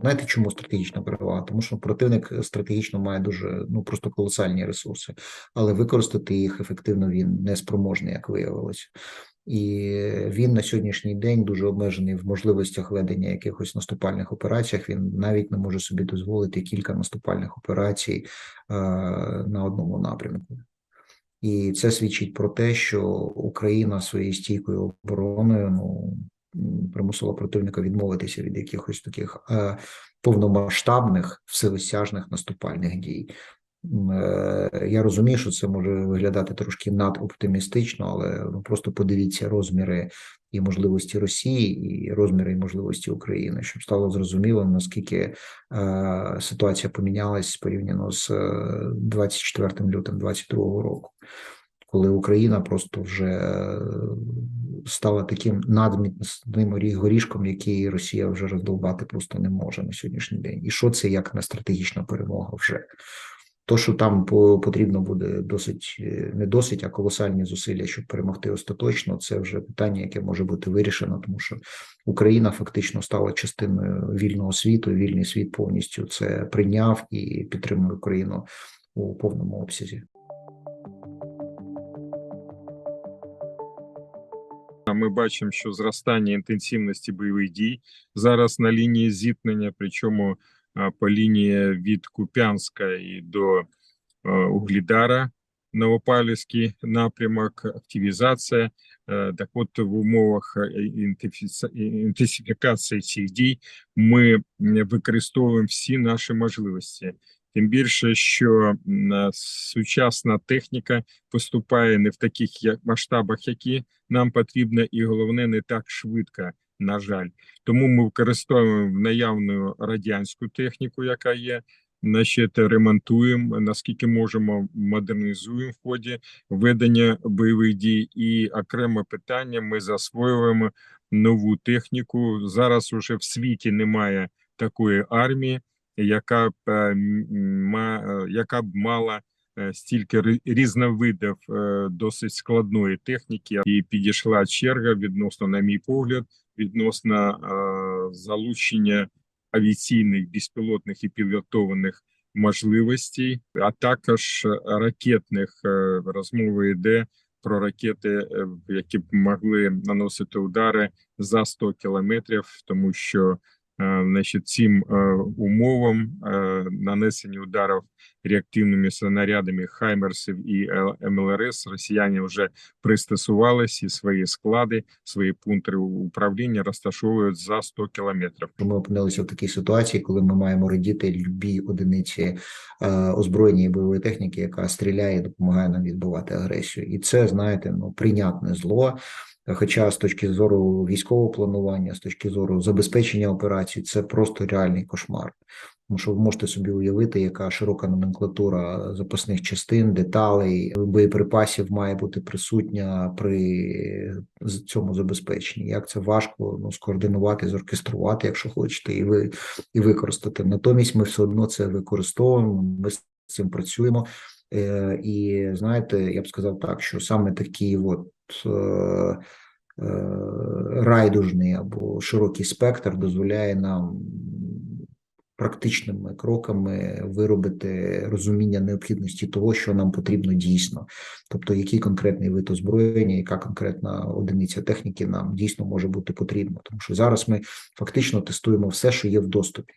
Знаєте, чому стратегічна перевага? Тому що противник стратегічно має дуже ну просто колосальні ресурси, але використати їх ефективно він не спроможний, як виявилося. І він на сьогоднішній день дуже обмежений в можливостях ведення якихось наступальних операціях. Він навіть не може собі дозволити кілька наступальних операцій е, на одному напрямку. І це свідчить про те, що Україна своєю стійкою обороною ну примусила противника відмовитися від якихось таких е, повномасштабних всеосяжних наступальних дій. Е, я розумію, що це може виглядати трошки надоптимістично, але ну просто подивіться розміри і можливості Росії, і розміри і можливості України, щоб стало зрозуміло наскільки е, ситуація помінялась порівняно з 24 е, лютим 2022 року, коли Україна просто вже стала таким надмітним горішком, який Росія вже роздовбати просто не може на сьогоднішній день. І що це як не стратегічна перемога вже? То, що там потрібно буде досить е, не досить, а колосальні зусилля, щоб перемогти остаточно, це вже питання, яке може бути вирішено, тому що Україна фактично стала частиною вільного світу. Вільний світ повністю це прийняв і підтримує Україну у повному обсязі. Ми бачимо, що зростання інтенсивності бойових дій зараз на лінії зіткнення, причому по лінії від Куп'янська і до Углідара, Новопавлівський напрямок, активізація. Е, так, от в умовах е, інтенсифікації цих дій ми використовуємо всі наші можливості. Тим більше, що сучасна техніка поступає не в таких масштабах, які нам потрібно, і головне не так швидко на жаль. Тому ми використовуємо наявну радянську техніку, яка є. Значить, ремонтуємо наскільки можемо, модернізуємо в ході ведення бойових дій. І окреме питання: ми засвоюємо нову техніку. Зараз уже в світі немає такої армії, яка б е, яка б мала е, стільки різновидів е, досить складної техніки, і підійшла черга відносно, на мій погляд, відносно е, залучення авіаційних безпілотних і пілотованих можливостей, а також ракетних е, розмови йде про ракети, е, які б могли наносити удари за 100 кілометрів, тому що Е, значить, цим е, умовам е, нанесення ударів реактивними снарядами Хаймерсів і МЛРС Росіяни вже пристосувалися і свої склади, свої пункти управління розташовують за 100 кілометрів. Ми опинилися в такій ситуації, коли ми маємо радіти любій одиниці озброєння і бойової техніки, яка стріляє, допомагає нам відбувати агресію, і це знаєте, ну прийнятне зло. Хоча з точки зору військового планування, з точки зору забезпечення операцій, це просто реальний кошмар. Тому що ви можете собі уявити, яка широка номенклатура запасних частин, деталей, боєприпасів має бути присутня при цьому забезпеченні. Як це важко ну, скоординувати, зоркеструвати, якщо хочете, і ви і використати. Натомість ми все одно це використовуємо. Ми з цим працюємо. Е, і знаєте, я б сказав так, що саме такі от райдужний або широкий спектр дозволяє нам практичними кроками виробити розуміння необхідності того, що нам потрібно дійсно, тобто який конкретний вид озброєння, яка конкретна одиниця техніки нам дійсно може бути потрібна, тому що зараз ми фактично тестуємо все, що є в доступі.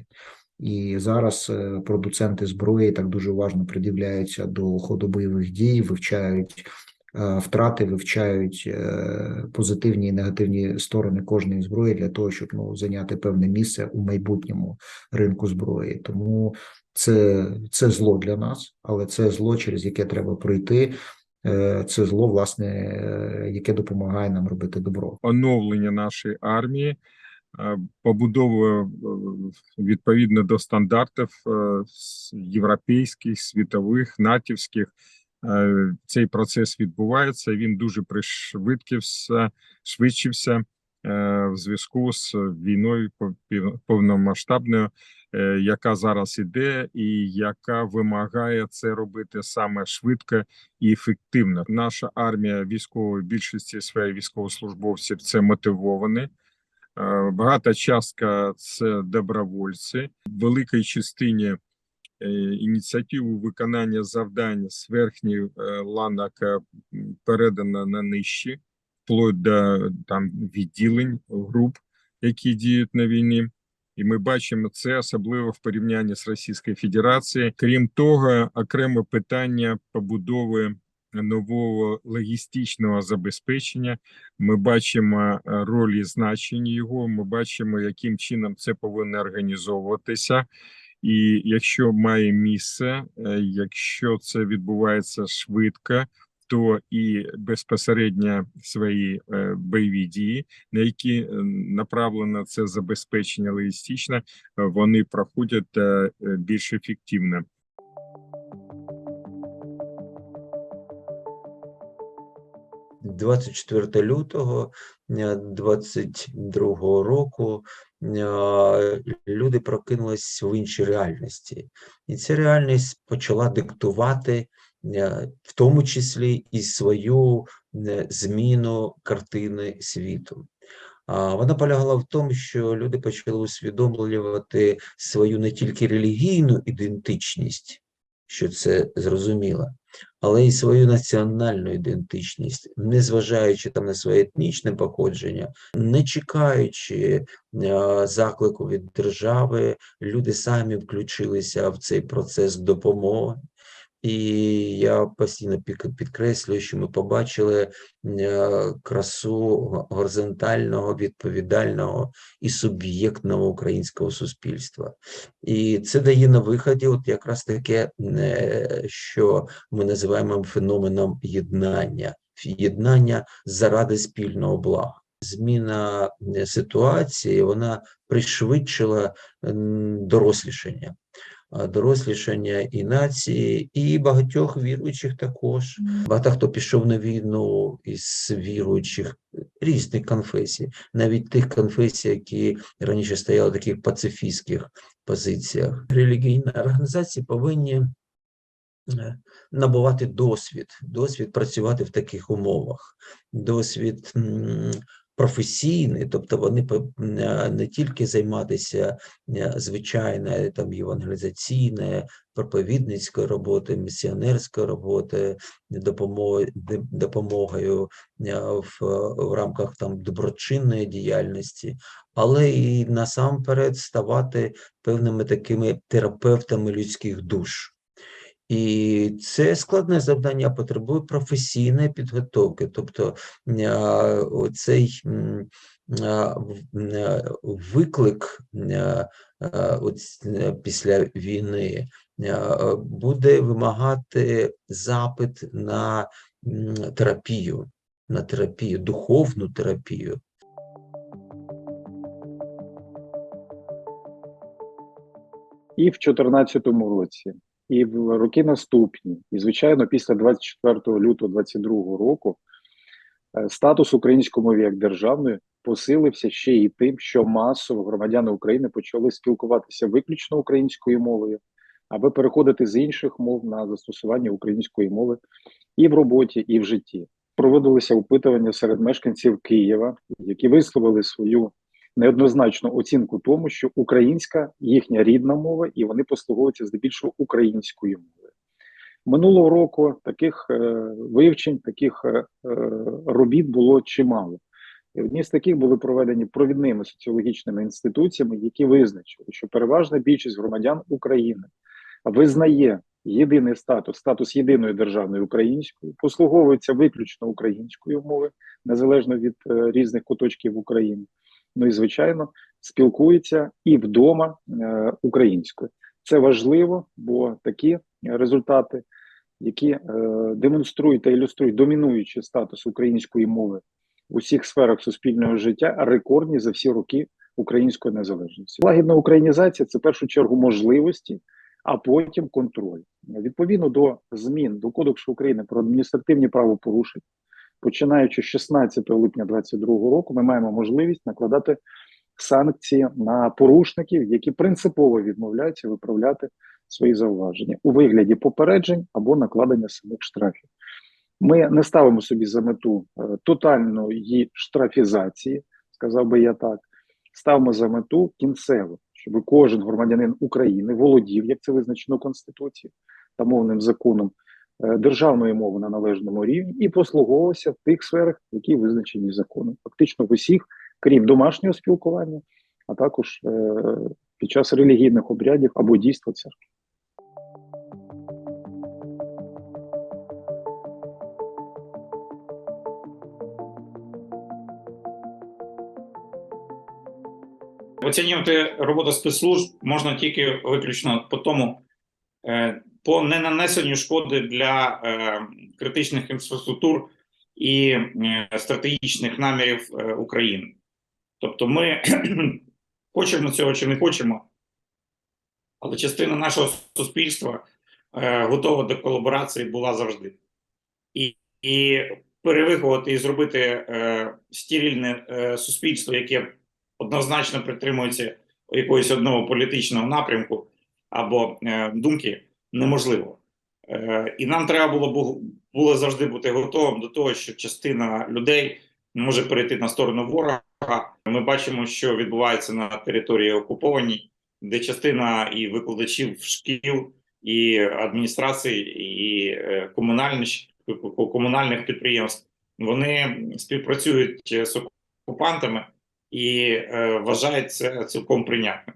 І зараз е, продуценти зброї так дуже уважно придивляються до ходу бойових дій, вивчають е, втрати, вивчають е, позитивні і негативні сторони кожної зброї для того, щоб ну зайняти певне місце у майбутньому ринку зброї. Тому це, це зло для нас, але це зло, через яке треба пройти. Це зло, власне, яке допомагає нам робити добро. Оновлення нашої армії. Е, побудовою відповідно до стандартів е, європейських, світових, натівських. Е, цей процес відбувається. Він дуже пришвидкився, швидшився в зв'язку з війною повномасштабною, яка зараз іде, і яка вимагає це робити саме швидко і ефективно. Наша армія військової більшості своїх військовослужбовців це мотивовані. Е, Багата частка це добровольці. Великій частині е, ініціативу виконання завдань з верхніх е, ланок передано на нижчі, вплоть до там відділень груп, які діють на війні. І ми бачимо це особливо в порівнянні з Російською Федерацією. Крім того, окреме питання побудови нового логістичного забезпечення. Ми бачимо е, роль і значення його. Ми бачимо, яким чином це повинно організовуватися. І якщо має місце, е, якщо це відбувається швидко, то і безпосередньо свої е, бойові дії, на які е, направлено це забезпечення логістичне, вони проходять більш ефективно. – 24 лютого 22 року люди прокинулись в іншій реальності, і ця реальність почала диктувати, е, в тому числі і свою е, зміну картини світу. Вона полягала в тому, що люди почали усвідомлювати свою не тільки релігійну ідентичність, що це зрозуміло, але й свою національну ідентичність, незважаючи там на своє етнічне походження, не чекаючи е, заклику від держави, люди самі включилися в цей процес допомоги. І я постійно підкреслюю, що ми побачили е, красу горизонтального, відповідального і суб'єктного українського суспільства. І це дає на виході, от якраз таке, е, що ми називаємо феноменом єднання, єднання заради спільного блага. Зміна е, ситуації вона пришвидшила м, дорослішання. Дорослішання і нації, і багатьох віруючих також. Багато хто пішов на війну із віруючих різних конфесій, навіть тих конфесій, які раніше стояли в таких пацифістських позиціях. Релігійні організації повинні е, набувати досвід, досвід працювати в таких умовах, досвід професійний, тобто вони по- не тільки займатися е, звичайною там євангелізаційною, проповідницькою роботою, місіонерською роботою, допомогою, допомогою е, в, в рамках там доброчинної діяльності, але і насамперед ставати певними такими терапевтами людських душ. І це складне завдання потребує професійної підготовки. Тобто а, виклик після війни буде вимагати запит на терапію, на терапію, духовну терапію. і в 2014 році, і в роки наступні, і звичайно, після 24 лютого 2022 року е, статус української мови як державної посилився ще і тим, що масово громадяни України почали спілкуватися виключно українською мовою, аби переходити з інших мов на застосування української мови і в роботі, і в житті. Проводилися опитування серед мешканців Києва, які висловили свою неоднозначну оцінку тому, що українська їхня рідна мова, і вони послуговуються здебільшого українською мовою. Минулого року таких е, вивчень, таких е, е, робіт було чимало. І одні з таких були проведені провідними соціологічними інституціями, які визначили, що переважна більшість громадян України визнає єдиний статус, статус єдиної державної української, послуговується виключно українською мовою, незалежно від е, різних куточків України. Ну і звичайно, спілкується і вдома е, українською. Це важливо, бо такі результати, які е, демонструють та ілюструють домінуючий статус української мови у всіх сферах суспільного життя, рекордні за всі роки української незалежності. Лагідна українізація це в першу чергу можливості, а потім контроль. Відповідно до змін до Кодексу України про адміністративні правопорушення, починаючи з 16 липня 2022 року, ми маємо можливість накладати санкції на порушників, які принципово відмовляються виправляти свої зауваження у вигляді попереджень або накладення самих штрафів. Ми не ставимо собі за мету е, тотальної штрафізації, сказав би я так. ставимо за мету кінцево, щоб кожен громадянин України володів, як це визначено Конституцією та мовним законом, державної мови на належному рівні і послуговувався в тих сферах, які визначені законом. Фактично в усіх, крім домашнього спілкування, а також е, під час релігійних обрядів або дійства церкви. Оцінювати роботу спецслужб можна тільки виключно по тому, е, по ненанесенню шкоди для е, критичних інфраструктур і е, стратегічних намірів е, України. Тобто, ми хочемо цього чи не хочемо, але частина нашого суспільства е, готова до колаборації була завжди. І, і перевиховати і зробити е, стірільне е, суспільство, яке однозначно притримується якогось одного політичного напрямку або е, думки, неможливо. Е, і нам треба було бу- було завжди бути готовим до того, що частина людей може перейти на сторону ворога. Ми бачимо, що відбувається на території окупованій, де частина і викладачів шкіл, і адміністрацій, і е, комунальних комунальних підприємств вони співпрацюють е, з окупантами і вважають це цілком прийнятним.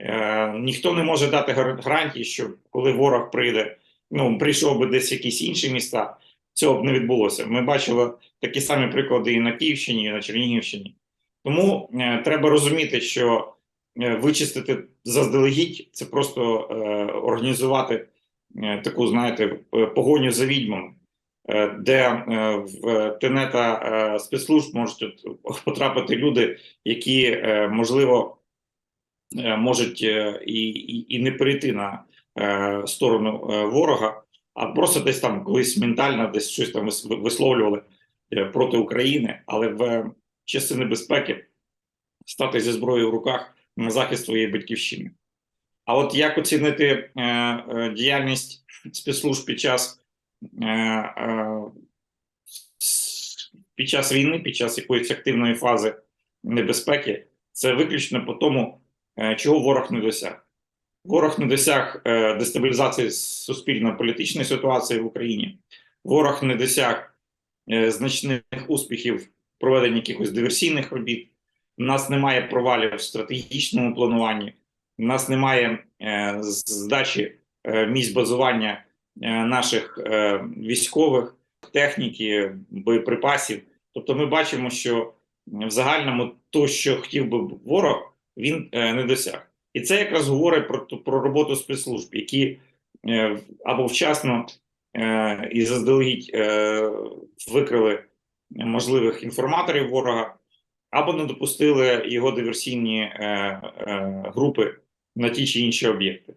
Е, ніхто не може дати гарантії, що коли ворог прийде, ну прийшов би десь якісь інші міста, цього б не відбулося. Ми бачили такі самі приклади і на Київщині, і на Чернігівщині. Тому е, треба розуміти, що е, вичистити заздалегідь це просто е, організувати е, таку, знаєте, погоню за відьмами, е, де е, в тенета спецслужб можуть потрапити люди, які можливо можуть е, і, і, і не перейти на е, сторону е, ворога, а просто десь там колись ментально десь щось там висловлювали е, проти України, але в часи небезпеки стати зі зброєю в руках на захист своєї батьківщини. А от як оцінити е, е, діяльність спецслужб під час, е, е, під час війни, під час якоїсь активної фази небезпеки, це виключно по тому, е, чого ворог не досяг. Ворог не досяг е, дестабілізації суспільно-політичної ситуації в Україні. Ворог не досяг е, значних успіхів в проведенні якихось диверсійних робіт. У нас немає провалів в стратегічному плануванні. У нас немає е, здачі е, місць базування е, наших е, військових, техніки, боєприпасів. Тобто, ми бачимо, що в загальному то, що хотів би ворог, він е, не досяг. І це якраз говорить про, про роботу спецслужб, які е, або вчасно е, і заздалегідь викрили можливих інформаторів ворога, або не допустили його диверсійні групи на ті чи інші об'єкти.